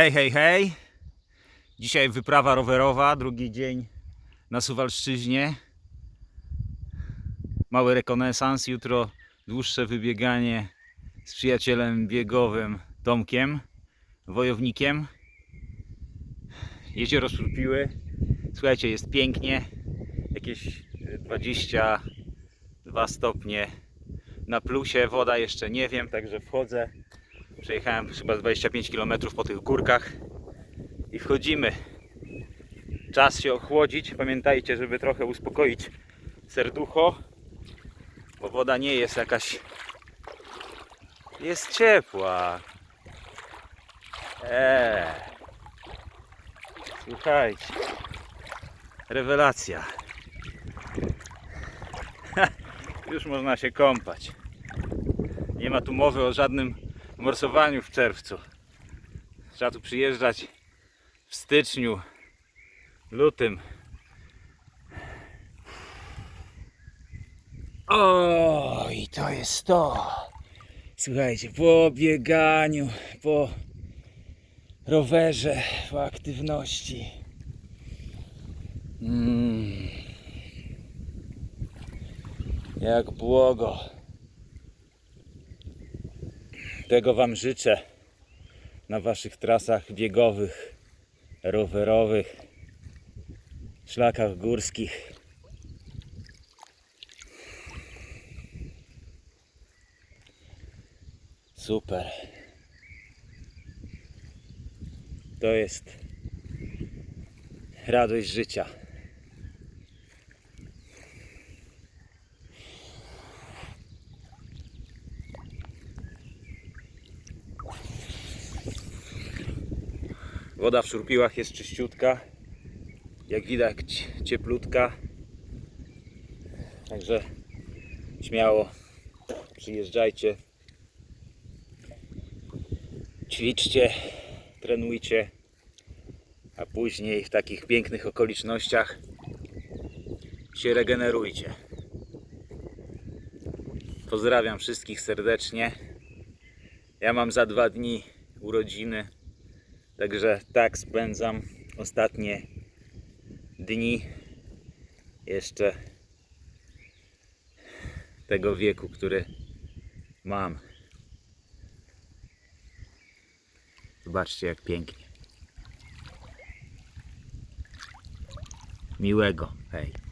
Hej, hej, hej. Dzisiaj wyprawa rowerowa, drugi dzień na Suwalszczyźnie. Mały rekonesans, jutro dłuższe wybieganie z przyjacielem biegowym Tomkiem, wojownikiem. Jezioro Szurpiły. Słuchajcie, jest pięknie. Jakieś 22 stopnie na plusie. Woda jeszcze nie wiem, także wchodzę. Przejechałem chyba 25 km po tych górkach i wchodzimy. Czas się ochłodzić. Pamiętajcie, żeby trochę uspokoić serducho, bo woda nie jest jakaś. Jest ciepła. Eee. Słuchajcie. Rewelacja. Już można się kąpać. Nie ma tu mowy o żadnym morsowaniu w czerwcu. Trzeba tu przyjeżdżać w styczniu, lutym. O, i to jest to. Słuchajcie, po bieganiu, po rowerze, po aktywności. Mm. Jak błogo. Tego Wam życzę na Waszych trasach biegowych, rowerowych, szlakach górskich. Super. To jest radość życia. Woda w szurpiłach jest czyściutka. Jak widać cieplutka. Także śmiało przyjeżdżajcie. Ćwiczcie, trenujcie, a później w takich pięknych okolicznościach się regenerujcie. Pozdrawiam wszystkich serdecznie. Ja mam za dwa dni urodziny. Także tak spędzam ostatnie dni jeszcze tego wieku, który mam. Zobaczcie jak pięknie. Miłego. Hej.